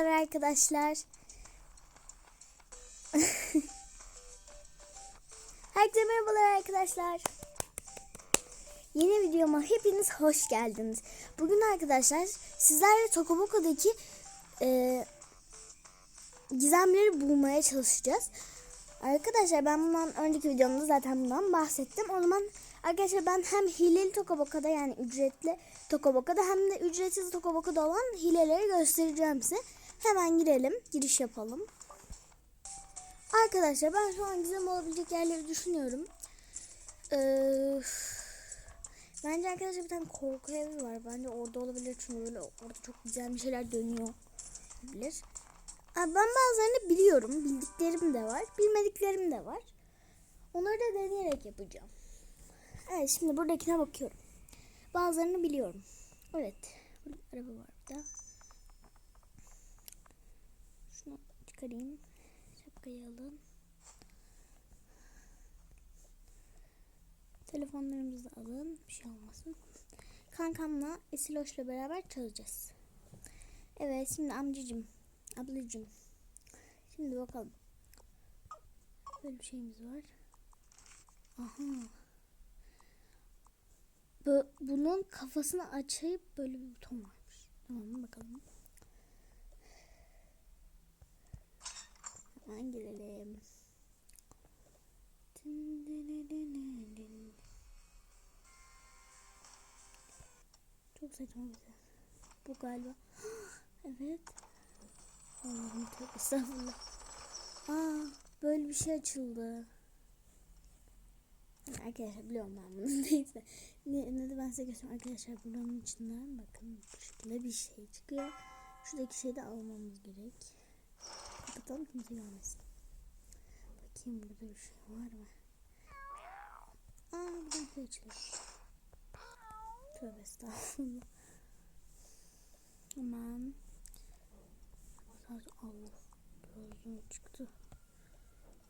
Merhaba arkadaşlar. Herkese merhabalar arkadaşlar. Yeni videoma hepiniz hoş geldiniz. Bugün arkadaşlar sizlerle Tokoboko'daki e, gizemleri bulmaya çalışacağız. Arkadaşlar ben bundan önceki videomda zaten bundan bahsettim. O zaman arkadaşlar ben hem hileli Tokoboko'da yani ücretli Tokoboko'da hem de ücretsiz Tokoboko'da olan hileleri göstereceğim size. Hemen girelim. Giriş yapalım. Arkadaşlar ben şu an gizem olabilecek yerleri düşünüyorum. Ee, bence arkadaşlar bir tane korku evi var. Bence orada olabilir çünkü böyle orada çok güzel bir şeyler dönüyor. Abi ben bazılarını biliyorum. Bildiklerim de var. Bilmediklerim de var. Onları da deneyerek yapacağım. Evet şimdi buradakine bakıyorum. Bazılarını biliyorum. Evet. Araba var burada. Şunu çıkarayım. Şapkayı alın. Telefonlarımızı alın. Bir şey olmasın. Kankamla Esiloş'la beraber çalacağız. Evet şimdi amcacım, ablacım. Şimdi bakalım. Böyle bir şeyimiz var. Aha. Bu, bunun kafasını açıp böyle bir buton varmış. Tamam bakalım. Hemen girelim. Çok saçma bir ses. Bu galiba. evet. Allah'ım tövbe estağfurullah. Aa, böyle bir şey açıldı. Arkadaşlar biliyorum ben bunu neyse. Ne, ne de ben size göstereyim arkadaşlar buranın içinden bakın bu şekilde bir şey çıkıyor. Şuradaki şeyi de almamız gerek. Kapatalım kimse görmesin. Bakayım burada bir şey var mı? Aa buradan şey açılıyor. Tövbe estağfurullah. Aman. Sadece Allah. Gözüm çıktı.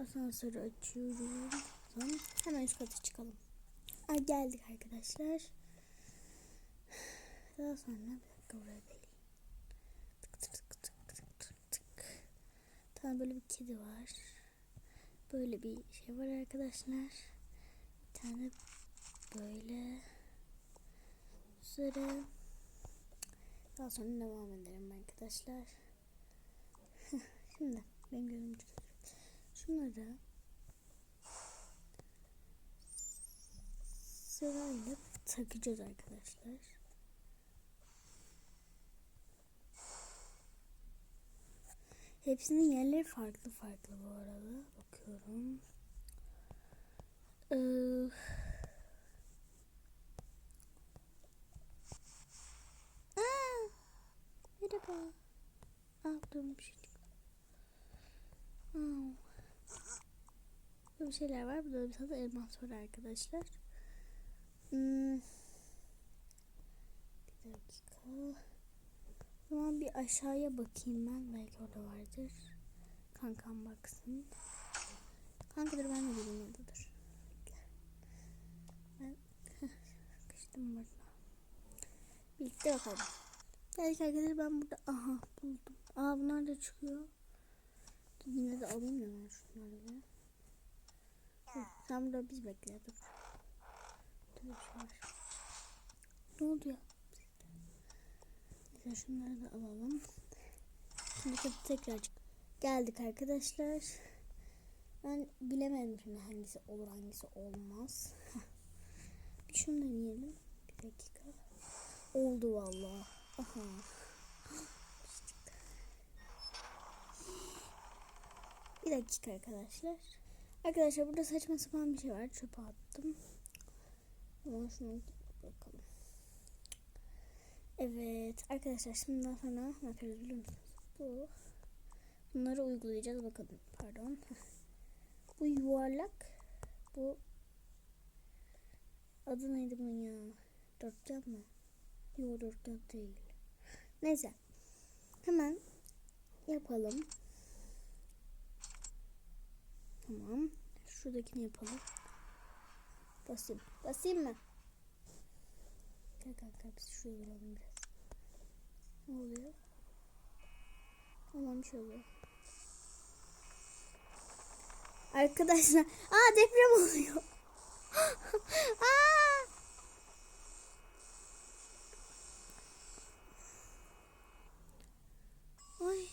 Asansörü açıyorum. Tamam. Hemen üst kata çıkalım. Ay geldik arkadaşlar. Daha sonra bir dakika buraya değil. Tık tık tık tık tık tık tık. Tamam böyle bir kedi var. Böyle bir şey var arkadaşlar. Bir tane böyle. Sonra daha sonra devam edelim arkadaşlar. Şimdi benim çıkıyor. Şunları sırayla takacağız arkadaşlar. Hepsinin yerleri farklı farklı bu arada. Bakıyorum. Ee, Aa, merhaba. Bir şey çıktı. Aa. Böyle şeyler var. Burada bir tane elmas var arkadaşlar. Hmm. Bir dakika. Zaman bir aşağıya bakayım ben. Belki orada vardır. Kankam baksın. Kankadır ben de bileyim oradadır. Ben sıkıştım burada. Birlikte bakalım. Geldik arkadaşlar ben burada aha buldum. Aa bunlar da çıkıyor. Yine de alayım da ben şunları bir. Sen burada biz bir şey. Ne oldu ya? Neyse şunları da alalım. Şimdi kapı tekrar. Geldik arkadaşlar. Ben bilemedim şimdi hangisi olur hangisi olmaz. bir şunu deneyelim. Bir dakika. Oldu vallahi. Aha. Bir dakika arkadaşlar. Arkadaşlar burada saçma sapan bir şey var. Çöpe attım. Ama şunu. Evet arkadaşlar şimdiden sonra ne yapıyoruz? Bu. Bunları uygulayacağız bakalım. Pardon. Bu yuvarlak. Bu adı neydi bunun ya? Dörtgen mi? Yok dörtgen değil. Neyse. Hemen yapalım. Tamam. Şuradakini yapalım. Basayım. Basayım mı? Gel kanka biz şuraya duralım biraz. Ne oluyor? falan bir şey oluyor. Arkadaşlar, aa deprem oluyor. aa! Ay.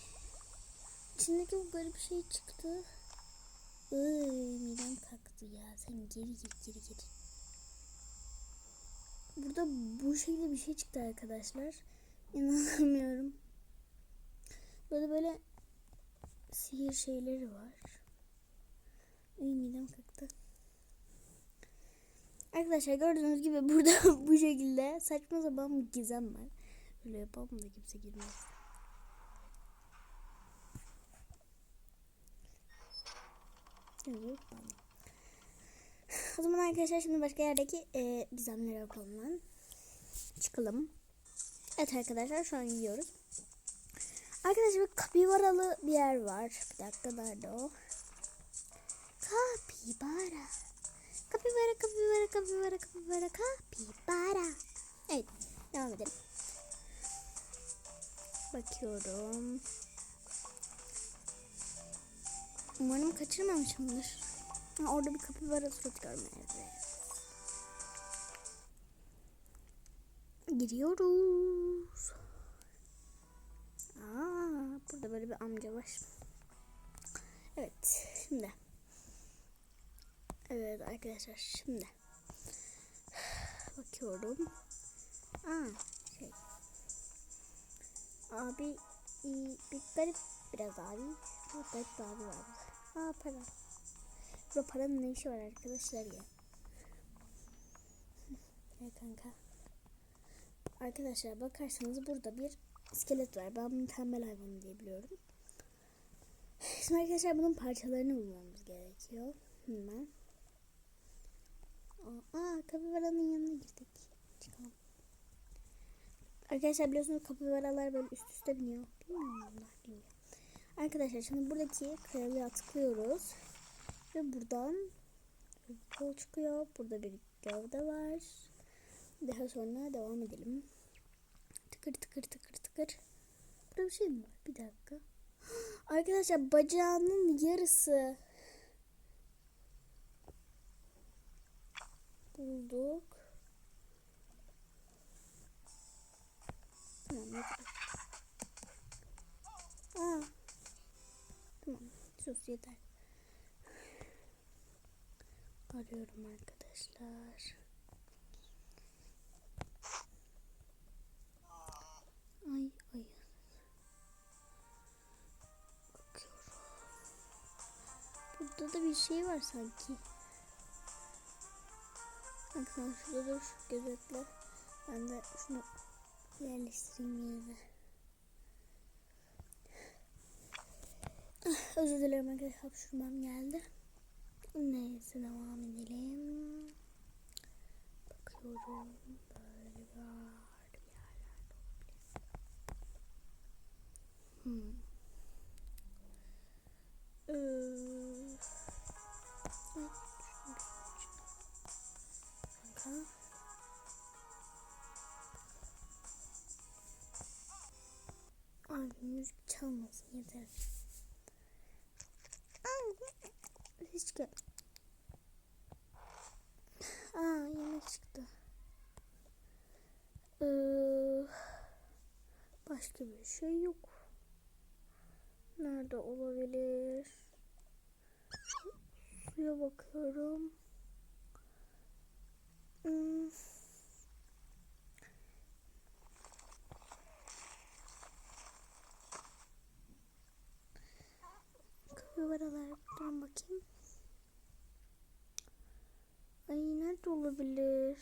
İçindeki bu garip şey çıktı. Iy, midem kalktı ya. Sen geri git, geri git. Burada bu şekilde bir şey çıktı arkadaşlar. İnanamıyorum. Burada böyle sihir şeyleri var. Ay midem kalktı. Arkadaşlar gördüğünüz gibi burada bu şekilde saçma sapan bir gizem var. Böyle yapalım da kimse girmez. Evet, tamam. O zaman arkadaşlar şimdi başka yerdeki e, gizemleri yapalım lan. Çıkalım. Evet arkadaşlar şu an gidiyoruz. Arkadaşlar bir kapibaralı bir yer var. Bir dakika nerede o? Kapibara. Kapibara, kapibara, kapibara, kapibara, kapibara. Evet, devam edelim. Bakıyorum. Umarım kaçırmamışımdır. Ha, orada bir kapibara surat görme. Evet. Giriyoruz. Aa, burada böyle bir amca var. Evet, şimdi. Evet arkadaşlar, şimdi. Bakıyorum. Aa, şey. Abi bir garip biraz abi. Garip bir abi var. Aa para. Burada paranın ne işi var arkadaşlar ya. Ya kanka. Arkadaşlar bakarsanız burada bir iskelet var. Ben bunu tembel hayvanı diye biliyorum. Şimdi arkadaşlar bunun parçalarını bulmamız gerekiyor. Hemen. Aa, kapibaranın yanına girdik. Çıkalım. Arkadaşlar biliyorsunuz kapibaralar böyle üst üste biniyor. Bilmiyorum onlar biniyor. Arkadaşlar şimdi buradaki kayalığa tıklıyoruz. Ve buradan kol çıkıyor. Burada bir gövde var. Daha sonra devam edelim. Tıkır tıkır tıkır tıkır. Burada bir şey mi var? Bir dakika. Arkadaşlar bacağının yarısı. Bulduk. Tamam. Aa. Tamam sus yeter. Arıyorum arkadaşlar. Ay ay. Bakıyorum. Burada da bir şey var sanki. Bak sen şurada dur gözetle. Ben de şunu yerleştireyim yerine. Ah, Özür dilerim arkadaşlar hapşurmam geldi. Neyse devam edelim. Bakıyorum böyle bir yerler Hmm. Ee, Kanka. Abi müzik çalmasın yeter. Hiç gel. Aa yemek çıktı. Ee, başka bir şey yok. Nerede olabilir? Suya bakıyorum. Hmm. Kapibaralar buradan bakayım. Ay nerede olabilir?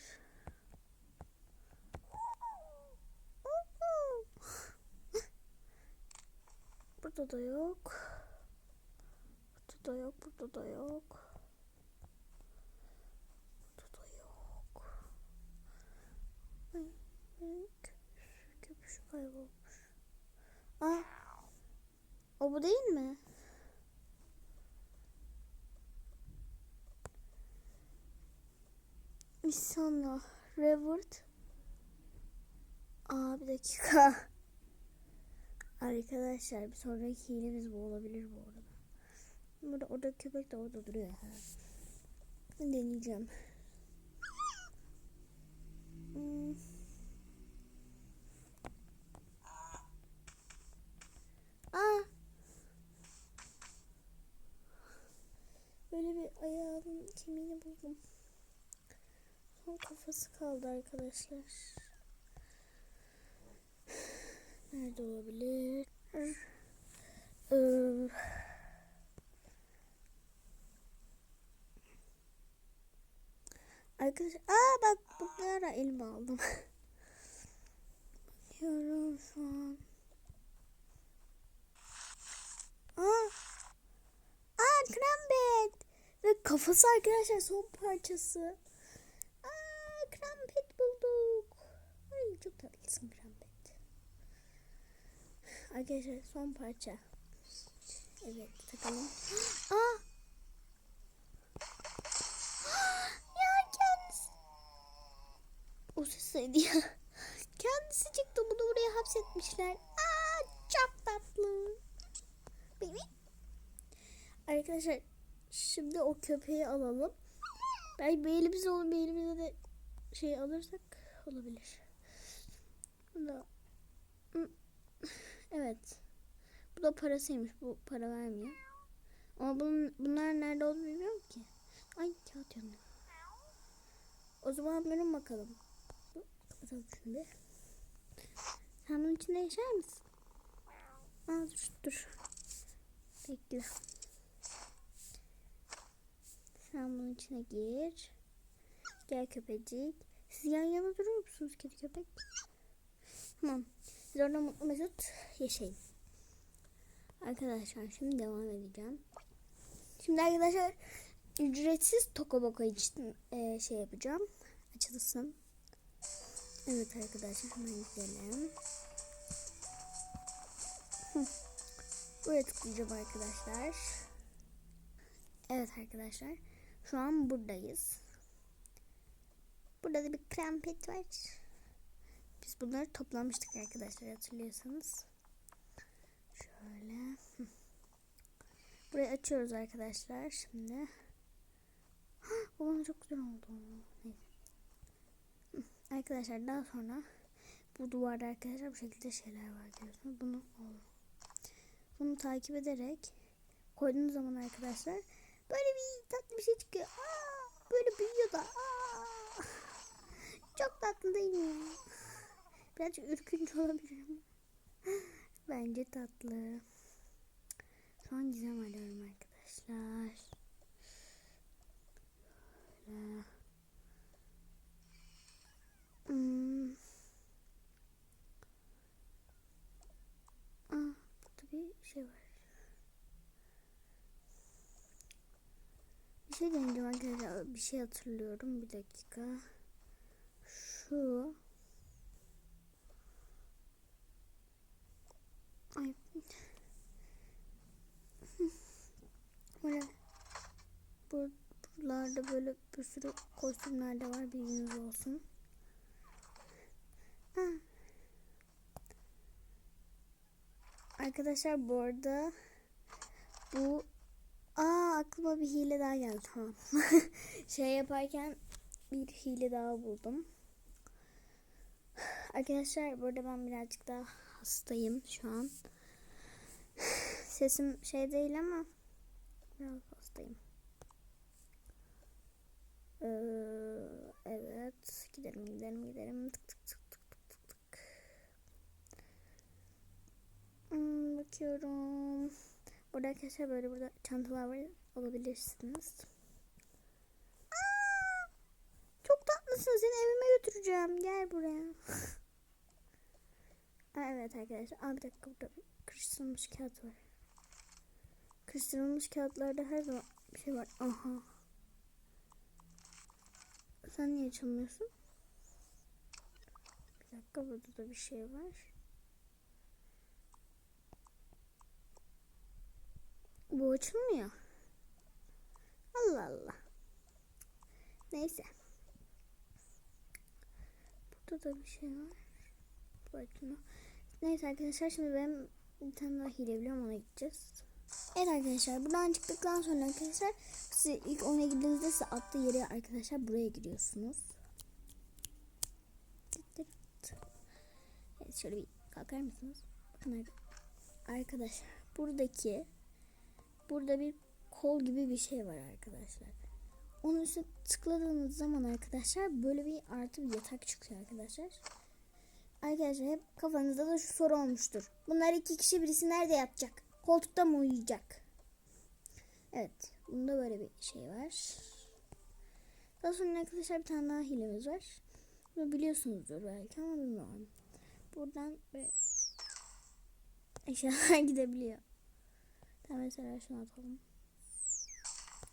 Burada da yok. Burada da yok, burada da yok. Burada da yok. Köpüş, kaybolmuş. Aa, o bu değil mi? Misana, Revert. Aa bir dakika. Arkadaşlar bir sonraki hilemiz bu olabilir bu arada. Burada orada köpek de orada duruyor. Deneyeceğim. Hmm. Aa. Böyle bir ayağının kemiğini buldum. Kafası kaldı arkadaşlar. Nerede olabilir? Ee, Arkadaşlar, aa bak bunlara elime aldım. Bakıyorum şu an. Aa, aa krambet ve kafası arkadaşlar son parçası. Aa krambet bulduk. Ay çok tatlısın krambet. Arkadaşlar son parça. Evet takalım. Aa! ya kendisi. O ses neydi ya? Kendisi çıktı bunu buraya hapsetmişler. Aa çok tatlı. Baby. Arkadaşlar şimdi o köpeği alalım. Belki bir elimize olur de şey alırsak olabilir. Bu da Evet. Bu da parasıymış. Bu para vermiyor. Ama bunun, bunlar nerede olduğunu bilmiyorum ki. Ay kağıt yanıyor. O zaman görün bakalım. Kapatalım şimdi. Sen bunun içinde yaşar mısın? Aa dur dur. Bekle. Sen bunun içine gir. Gel köpecik. Siz yan yana durur musunuz kedi köpek? Tamam. Siz orada mutlu mesut yaşayın. Arkadaşlar şimdi devam edeceğim. Şimdi arkadaşlar ücretsiz Tokoboko için e, şey yapacağım. Açılsın. Evet arkadaşlar hemen gidelim. Hı. Buraya tıklayacağım arkadaşlar. Evet arkadaşlar. Şu an buradayız. Burada da bir krampet var. Biz bunları toplamıştık arkadaşlar hatırlıyorsanız. Şöyle. Burayı açıyoruz arkadaşlar şimdi. Bu bana çok güzel oldu. Arkadaşlar daha sonra bu duvarda arkadaşlar bu şekilde şeyler var görüyorsunuz. Bunu bunu takip ederek koyduğunuz zaman arkadaşlar böyle bir tatlı bir şey çıkıyor. Aa, böyle büyüyor da. Aa, çok tatlı değil mi? Birazcık ürkünç olabilir? Bence tatlı. An gizem arıyorum arkadaşlar. Böyle. Hmm. Aa, burada bir şey var. Bir şey deneyeceğim arkadaşlar. Bir şey hatırlıyorum. Bir dakika. Şu. Ay. Böyle bur buralarda böyle bir sürü kostümler de var bilginiz olsun. Ha. Arkadaşlar bu arada bu Aa aklıma bir hile daha geldi tamam. şey yaparken bir hile daha buldum. Arkadaşlar burada ben birazcık daha hastayım şu an. Sesim şey değil ama biraz hastayım. Ee, evet gidelim gidelim gidelim tık tık tık tık tık tık. Hmm, bakıyorum. Burada arkadaşlar böyle burada çantalar var alabilirsiniz. Çok tatlısın seni evime götüreceğim gel buraya. Evet arkadaşlar. Aa, bir dakika burada kırıştırılmış kağıt var. Kırıştırılmış kağıtlarda her zaman bir şey var. Aha. Sen niye açılmıyorsun? Bir dakika burada da bir şey var. Bu açılmıyor. Allah Allah. Neyse. Burada da bir şey var. Bu açılmıyor. Neyse arkadaşlar şimdi ben Bir tane daha hile biliyorum ona gideceğiz. Evet arkadaşlar buradan çıktıktan sonra arkadaşlar siz ilk oyuna girdiğinizde size attığı yere arkadaşlar buraya giriyorsunuz. Evet şöyle bir kalkar mısınız? Bakın ar- arkadaşlar buradaki burada bir kol gibi bir şey var arkadaşlar. Onun üstüne tıkladığınız zaman arkadaşlar böyle bir artı bir yatak çıkıyor arkadaşlar. Arkadaşlar hep kafanızda da şu soru olmuştur. Bunlar iki kişi birisi nerede yatacak? Koltukta mı uyuyacak? Evet. Bunda böyle bir şey var. Daha sonra arkadaşlar bir tane daha hilemiz var. Bunu biliyorsunuzdur belki ama bilmiyorum. Buradan böyle eşyalar gidebiliyor. Tamam mesela şunu atalım.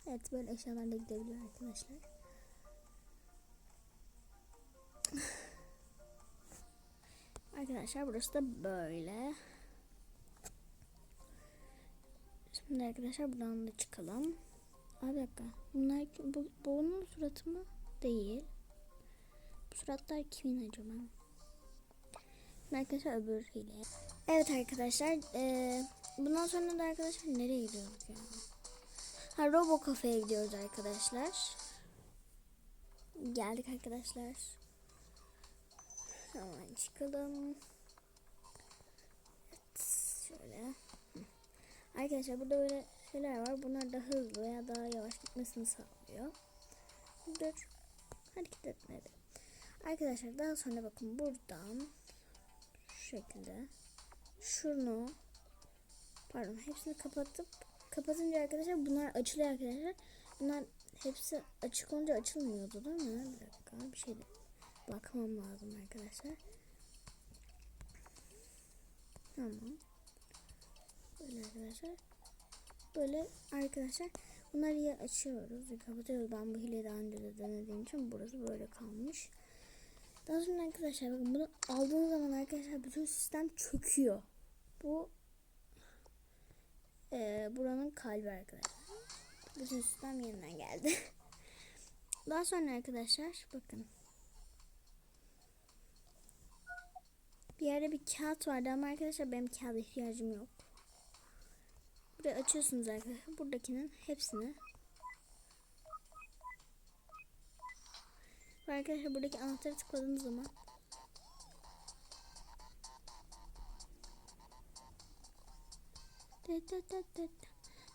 Evet böyle eşyalarla gidebiliyor arkadaşlar. Arkadaşlar burası da böyle. Şimdi arkadaşlar buradan da çıkalım. Abi bir dakika. Bunlar bu, bu onun suratı mı? Değil. Bu suratlar kimin acaba? Arkadaşlar öbür hile. Evet arkadaşlar. eee, bundan sonra da arkadaşlar nereye gidiyoruz ya? Ha Robo Cafe'ye gidiyoruz arkadaşlar. Geldik arkadaşlar. Hemen çıkalım. Evet, şöyle. Arkadaşlar burada böyle şeyler var. Bunlar da hızlı veya daha yavaş gitmesini sağlıyor. Dur. Hareket etmedi. Arkadaşlar daha sonra bakın buradan şu şekilde şunu pardon hepsini kapatıp kapatınca arkadaşlar bunlar açılıyor arkadaşlar. Bunlar hepsi açık olunca açılmıyordu değil mi? Bir dakika bir şey de bakmam lazım arkadaşlar. Tamam. Böyle arkadaşlar. Böyle arkadaşlar bunları ya açıyoruz ya kapatıyoruz. Ben bu hileyi daha önce de denediğim için burası böyle kalmış. Daha sonra arkadaşlar bakın bunu aldığınız zaman arkadaşlar bütün sistem çöküyor. Bu eee, buranın kalbi arkadaşlar. Bütün sistem yeniden geldi. Daha sonra arkadaşlar bakın. Bir yerde bir kağıt vardı ama arkadaşlar benim kağıda ihtiyacım yok. Burayı açıyorsunuz arkadaşlar. Buradakinin hepsini. Ve arkadaşlar buradaki anahtarı tıkladığınız zaman.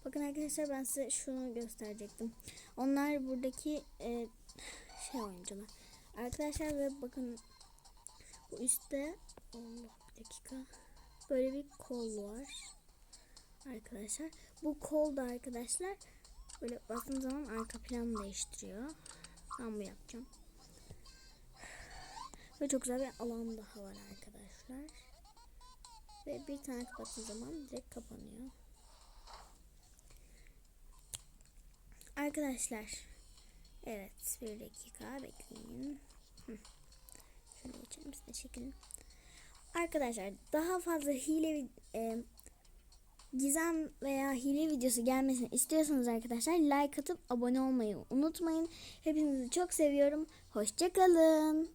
Bakın arkadaşlar ben size şunu gösterecektim. Onlar buradaki e, şey oyuncular. Arkadaşlar ve bakın bu üstte Allah bir dakika. Böyle bir kol var. Arkadaşlar. Bu kol da arkadaşlar böyle baktığım zaman arka planı değiştiriyor. Ben bu yapacağım. Ve çok güzel bir alan daha var arkadaşlar. Ve bir tane kapattığım zaman direkt kapanıyor. Arkadaşlar. Evet. Bir dakika bekleyin. Şöyle geçelim size çekelim. Arkadaşlar daha fazla hile e, gizem veya hile videosu gelmesini istiyorsanız arkadaşlar like atıp abone olmayı unutmayın. Hepinizi çok seviyorum. Hoşçakalın.